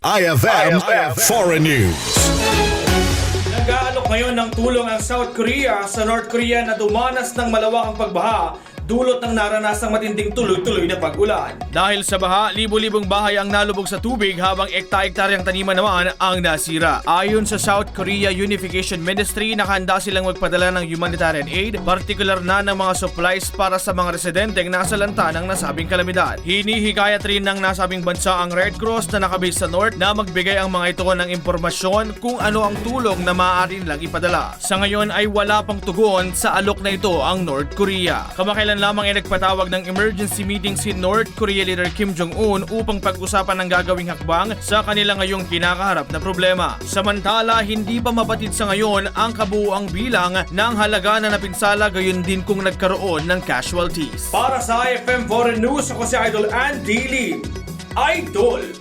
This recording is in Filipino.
IFM, Foreign News. Nag-aalok ngayon ng tulong ang South Korea sa North Korea na dumanas ng malawakang pagbaha dulot ng naranasang matinding tuloy-tuloy na pag-ulan. Dahil sa baha, libo-libong bahay ang nalubog sa tubig habang ekta-ektaryang taniman naman ang nasira. Ayon sa South Korea Unification Ministry, nakahanda silang magpadala ng humanitarian aid, partikular na ng mga supplies para sa mga residenteng nasa lanta ng nasabing kalamidad. Hinihikayat rin ng nasabing bansa ang Red Cross na nakabase sa North na magbigay ang mga ito ng impormasyon kung ano ang tulong na maaari nilang ipadala. Sa ngayon ay wala pang tugon sa alok na ito ang North Korea. Kamakailan lamang ay nagpatawag ng emergency meeting si North Korea leader Kim Jong-un upang pag-usapan ng gagawing hakbang sa kanila ngayong kinakaharap na problema. Samantala, hindi pa mabatid sa ngayon ang kabuuang bilang ng halaga na napinsala gayon din kung nagkaroon ng casualties. Para sa IFM Foreign News, ako si Idol Andy Lee. Idol!